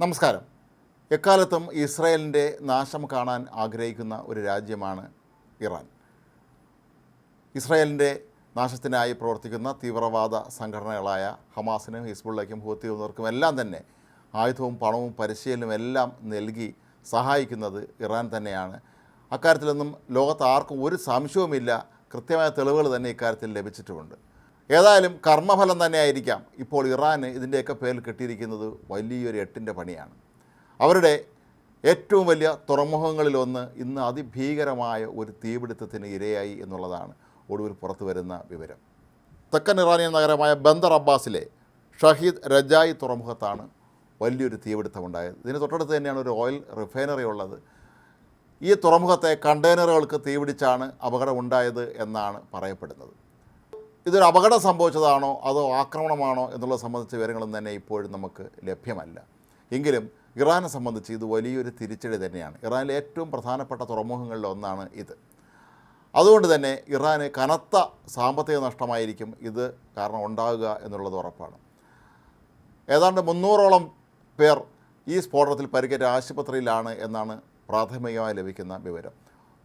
നമസ്കാരം. എക്കാലത്തും ഇസ്രായേലിന്റെ നാശം കാണാൻ ആഗ്രഹിക്കുന്ന ഒരു രാജ്യമാണ് ഇറാൻ. ഇസ്രായേലിന്റെ നാശത്തിനായി പ്രവർത്തിക്കുന്ന തീവ്രവാദ സംഘടനകളായ ഹമാസിനും ഹിസ്ബുള്ളയ്ക്കും ഹൂത്തിയുന്നവർക്കും എല്ലാം തന്നെ ആയുധവും പണവും പരിശീലനവും എല്ലാം നൽകി സഹായിക്കുന്നത് ഇറാൻ തന്നെയാണ്. അക്കാര്യത്തിലൊന്നും ലോകത്ത് ആർക്കും ഒരു സംശയവുമില്ല. കൃത്യമായ തെളിവുകൾ തന്നെ ഇക്കാര്യത്തിൽ ലഭിച്ചിട്ടുമുണ്ട്. ഏതായാലും കർമ്മഫലം തന്നെയായിരിക്കാം. ഇപ്പോൾ ഇറാന് ഇതിന്റെയൊക്കെ പേരിൽ കിട്ടിയിരിക്കുന്നത് വലിയൊരു എട്ടിന്റെ പണിയാണ്. അവരുടെ ഏറ്റവും വലിയ തുറമുഖങ്ങളിലൊന്ന് ഇന്ന് അതിഭീകരമായ ഒരു തീപിടുത്തത്തിന് ഇരയായി എന്നുള്ളതാണ് ഒടുവിൽ പുറത്തു വരുന്ന വിവരം. തെക്കൻ ഇറാനിയൻ നഗരമായ ബന്ദർ അബ്ബാസിലെ ഷഹീദ് രജായി തുറമുഖത്താണ് വലിയൊരു തീപിടുത്തമുണ്ടായത്. ഇതിന് തൊട്ടടുത്ത് തന്നെയാണ് ഒരു ഓയിൽ റിഫൈനറി ഉള്ളത്. ഈ തുറമുഖത്തെ കണ്ടെയ്നറുകൾക്ക് തീപിടിച്ചാണ് അപകടമുണ്ടായത് എന്നാണ് പറയപ്പെടുന്നത്. ഇതൊരു അപകടം സംഭവിച്ചതാണോ? അതോ ആക്രമണമാണോ? എന്നുള്ളത് സംബന്ധിച്ച വിവരങ്ങളും തന്നെ ഇപ്പോഴും നമുക്ക് ലഭ്യമല്ല. എങ്കിലും ഇറാനെ സംബന്ധിച്ച് ഇത് വലിയൊരു തിരിച്ചടി തന്നെയാണ്. ഇറാനിലെ ഏറ്റവും പ്രധാനപ്പെട്ട തുറമുഖങ്ങളിൽ ഒന്നാണ് ഇത്. അതുകൊണ്ട് തന്നെ ഇറാന് കനത്ത സാമ്പത്തിക നഷ്ടമായിരിക്കും ഇത് കാരണം ഉണ്ടാകുക എന്നുള്ളത് ഉറപ്പാണ്. ഏതാണ്ട് മുന്നൂറോളം പേർ ഈ സ്ഫോടനത്തിൽ പരിക്കേറ്റ ആശുപത്രിയിലാണ് എന്നാണ് പ്രാഥമികമായി ലഭിക്കുന്ന വിവരം.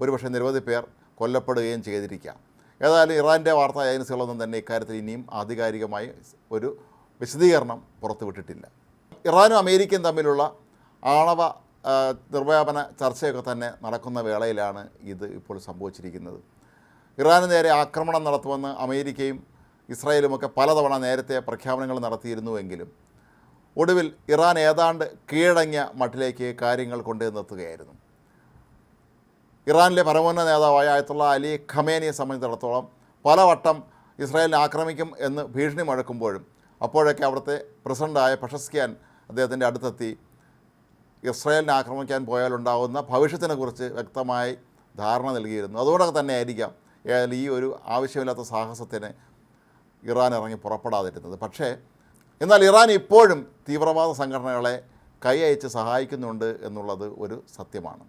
ഒരുപക്ഷെ നിരവധി പേർ കൊല്ലപ്പെടുകയും ചെയ്തിരിക്കാം. ഏതായാലും ഇറാന്റെ വാർത്താ ഏജൻസികളൊന്നും തന്നെ ഇക്കാര്യത്തിൽ ഇനിയും ആധികാരികമായി ഒരു വിശദീകരണം പുറത്തുവിട്ടിട്ടില്ല. ഇറാനും അമേരിക്കയും തമ്മിലുള്ള ആണവ നിർവ്യാപന ചർച്ചയൊക്കെ തന്നെ നടക്കുന്ന വേളയിലാണ് ഇത് ഇപ്പോൾ സംഭവിച്ചിരിക്കുന്നത്. ഇറാന് നേരെ ആക്രമണം നടത്തുമെന്ന് അമേരിക്കയും ഇസ്രായേലുമൊക്കെ പലതവണ നേരത്തെ പ്രഖ്യാപനങ്ങൾ നടത്തിയിരുന്നുവെങ്കിലും ഒടുവിൽ ഇറാൻ ഏതാണ്ട് കീഴടങ്ങിയ മട്ടിലേക്ക് കാര്യങ്ങൾ കൊണ്ടുവന്നെത്തുകയായിരുന്നു. ഇറാനിലെ പരമോന്നത നേതാവായ ആയത്തുള്ള അലി ഖമേനിയെ സംബന്ധിച്ചിടത്തോളം പലവട്ടം ഇസ്രായേലിനെ ആക്രമിക്കും എന്ന് ഭീഷണി മുഴക്കുമ്പോഴും അപ്പോഴൊക്കെ അവിടുത്തെ പ്രസിഡന്റായ പഷസ്കിയാൻ അദ്ദേഹത്തിന്റെ അടുത്തെത്തി ഇസ്രായേലിനെ ആക്രമിക്കാൻ പോയാലുണ്ടാകുന്ന ഭവിഷ്യത്തിനെക്കുറിച്ച് വ്യക്തമായി ധാരണ നൽകിയിരുന്നു. അതുകൊണ്ടൊക്കെ തന്നെ ആയിരിക്കാം ഏതായാലും ഈ ഒരു ആവശ്യമില്ലാത്ത സാഹസത്തിന് ഇറാൻ ഇറങ്ങി പുറപ്പെടാതിരുന്നത്. പക്ഷേ എന്നാൽ ഇറാൻ ഇപ്പോഴും തീവ്രവാദ സംഘടനകളെ കൈ അയച്ച് സഹായിക്കുന്നുണ്ട് എന്നുള്ളത് ഒരു സത്യമാണ്.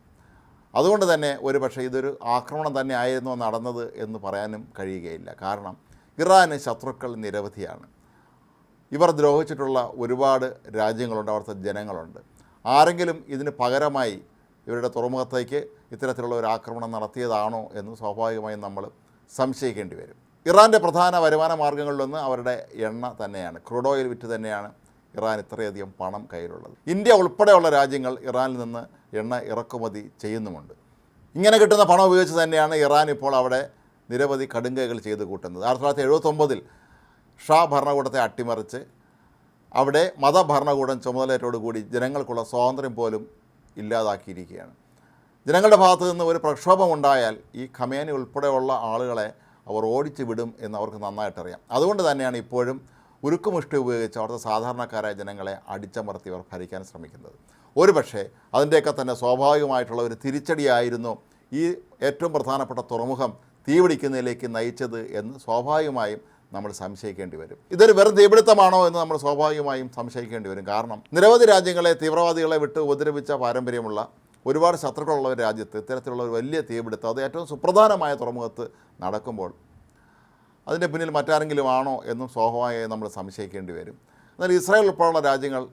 അതുകൊണ്ട് തന്നെ ഒരു പക്ഷേ ഇതൊരു ആക്രമണം തന്നെ ആയിരുന്നു നടന്നത് എന്ന് പറയാനും കഴിയുകയില്ല. കാരണം ഇറാന് ശത്രുക്കൾ നിരവധിയാണ്. ഇവർ ദ്രോഹിച്ചിട്ടുള്ള ഒരുപാട് രാജ്യങ്ങളുണ്ട് അവിടുത്തെ ജനങ്ങളുണ്ട്. ആരെങ്കിലും ഇതിന് പകരമായി ഇവരുടെ തുറമുഖത്തേക്ക് ഇത്തരത്തിലുള്ള ഒരു ആക്രമണം നടത്തിയതാണോ എന്ന് സ്വാഭാവികമായും നമ്മൾ സംശയിക്കേണ്ടി വരും. ഇറാന്റെ പ്രധാന വരുമാന മാർഗങ്ങളിലൊന്ന് അവരുടെ എണ്ണ തന്നെയാണ്. ക്രൂഡ് ഓയിൽ വിറ്റ് തന്നെയാണ് ഇറാൻ ഇത്രയധികം പണം കയ്യിലുള്ളത്. ഇന്ത്യ ഉൾപ്പെടെയുള്ള രാജ്യങ്ങൾ ഇറാനിൽ നിന്ന് എണ്ണ ഇറക്കുമതി ചെയ്യുന്നുമുണ്ട്. ഇങ്ങനെ കിട്ടുന്ന പണം ഉപയോഗിച്ച് തന്നെയാണ് ഇറാൻ ഇപ്പോൾ അവിടെ നിരവധി കടുങ്കൈകൾ ചെയ്ത് കൂട്ടുന്നത്. ആയിരത്തി തൊള്ളായിരത്തി എഴുപത്തൊമ്പതിൽ ഷാ ഭരണകൂടത്തെ അട്ടിമറിച്ച് അവിടെ മതഭരണകൂടം ചുമതലയോടുകൂടി ജനങ്ങൾക്കുള്ള സ്വാതന്ത്ര്യം പോലും ഇല്ലാതാക്കിയിരിക്കുകയാണ്. ജനങ്ങളുടെ ഭാഗത്തു നിന്ന് ഒരു പ്രക്ഷോഭം ഉണ്ടായാൽ ഈ ഖമേനി ഉൾപ്പെടെയുള്ള ആളുകളെ അവർ ഓടിച്ചു വിടും എന്ന് അവർക്ക് നന്നായിട്ടറിയാം. അതുകൊണ്ട് തന്നെയാണ് ഇപ്പോഴും ഉരുക്കുമുഷ്ടി ഉപയോഗിച്ച് അവിടുത്തെ സാധാരണക്കാരായ ജനങ്ങളെ അടിച്ചമർത്തി അവർ ഭരിക്കാൻ ശ്രമിക്കുന്നത്. ഒരുപക്ഷെ അതിന്റെയൊക്കെ തന്നെ സ്വാഭാവികമായിട്ടുള്ള ഒരു തിരിച്ചടിയായിരുന്നു ഈ ഏറ്റവും പ്രധാനപ്പെട്ട തുറമുഖം തീപിടിക്കുന്നതിലേക്ക് നയിച്ചത് എന്ന് സ്വാഭാവികമായും നമ്മൾ സംശയിക്കേണ്ടി വരും. ഇതൊരു വെറും തീപിടുത്തമാണോ എന്ന് നമ്മൾ സ്വാഭാവികമായും സംശയിക്കേണ്ടി വരും. കാരണം നിരവധി രാജ്യങ്ങളെ തീവ്രവാദികളെ വിട്ട് ഉപദ്രവിച്ച പാരമ്പര്യമുള്ള ഒരുപാട് ശത്രുക്കളുള്ള ഒരു രാജ്യത്ത് ഇത്തരത്തിലുള്ള ഒരു വലിയ തീപിടുത്തം അത് ഏറ്റവും സുപ്രധാനമായ തുറമുഖത്ത് നടക്കുമ്പോൾ അതിന്റെ പിന്നിൽ മറ്റാരെങ്കിലും ആണോ എന്നും സ്വാഭാവികമായി നമ്മൾ സംശയിക്കേണ്ടി വരും. എന്നാൽ ഇസ്രായേൽ ഉൾപ്പെടെയുള്ള രാജ്യങ്ങൾ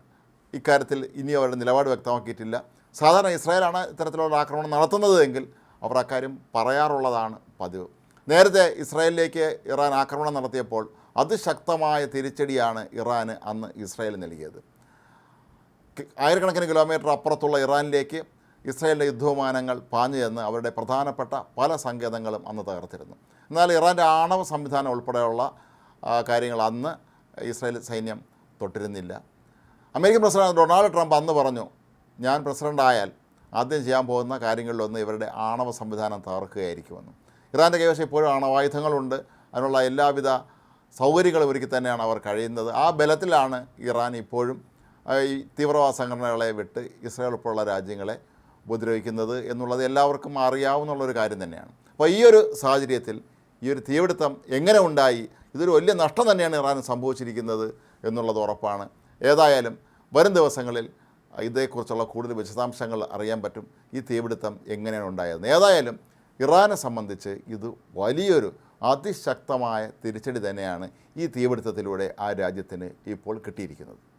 ഇക്കാര്യത്തിൽ ഇനി അവരുടെ നിലപാട് വ്യക്തമാക്കിയിട്ടില്ല. സാധാരണ ഇസ്രായേലാണ് ഇത്തരത്തിലുള്ള ആക്രമണം നടത്തുന്നത് എങ്കിൽ അവർ അക്കാര്യം പറയാറുള്ളതാണ് പതിവ്. നേരത്തെ ഇസ്രായേലിലേക്ക് ഇറാൻ ആക്രമണം നടത്തിയപ്പോൾ അതിശക്തമായ തിരിച്ചടിയാണ് ഇറാന് അന്ന് ഇസ്രായേൽ നൽകിയത്. ആയിരക്കണക്കിന് കിലോമീറ്റർ അപ്പുറത്തുള്ള ഇറാനിലേക്ക് ഇസ്രായേലിന്റെ യുദ്ധവിമാനങ്ങൾ പാഞ്ഞു ചെന്ന് അവരുടെ പ്രധാനപ്പെട്ട പല സങ്കേതങ്ങളും അന്ന് തകർത്തിരുന്നു. എന്നാൽ ഇറാന്റെ ആണവ സംവിധാനം ഉൾപ്പെടെയുള്ള കാര്യങ്ങൾ അന്ന് ഇസ്രായേൽ സൈന്യം തൊട്ടിരുന്നില്ല. അമേരിക്കൻ പ്രസിഡന്റ് ഡൊണാൾഡ് ട്രംപ് അന്ന് പറഞ്ഞു ഞാൻ പ്രസിഡന്റായാൽ ആദ്യം ചെയ്യാൻ പോകുന്ന കാര്യങ്ങളിലൊന്ന് ഇവരുടെ ആണവ സംവിധാനം തകർക്കുകയായിരിക്കുമെന്ന്. ഇറാന്റെ കൈവശം ഇപ്പോഴും ആണവായുധങ്ങളുണ്ട്. അതിനുള്ള എല്ലാവിധ സൗകര്യങ്ങളും ഒരുക്കി തന്നെയാണ് അവർ കഴിയുന്നത്. ആ ബലത്തിലാണ് ഇറാൻ ഇപ്പോഴും ഈ തീവ്രവാദ സംഘടനകളെ വിട്ട് ഇസ്രായേൽ ഉൾപ്പെടെയുള്ള രാജ്യങ്ങളെ ഉപദ്രവിക്കുന്നത് എന്നുള്ളത് എല്ലാവർക്കും അറിയാവുന്നുള്ളൊരു കാര്യം തന്നെയാണ്. അപ്പോൾ ഈ ഒരു സാഹചര്യത്തിൽ ഈ ഒരു തീപിടുത്തം എങ്ങനെ ഉണ്ടായി? ഇതൊരു വലിയ നഷ്ടം തന്നെയാണ് ഇറാൻ സംഭവിച്ചിരിക്കുന്നത് എന്നുള്ളത് ഉറപ്പാണ്. ഏതായാലും വരും ദിവസങ്ങളിൽ ഇതേക്കുറിച്ചുള്ള കൂടുതൽ വിശദാംശങ്ങൾ അറിയാൻ പറ്റും. ഈ തീപിടുത്തം എങ്ങനെയാണ് ഉണ്ടായത് ഏതായാലും ഇറാനെ സംബന്ധിച്ച് ഇത് വലിയൊരു അതിശക്തമായ തിരിച്ചടി തന്നെയാണ് ഈ തീപിടുത്തത്തിലൂടെ ആ രാജ്യത്തിന് ഇപ്പോൾ കിട്ടിയിരിക്കുന്നത്.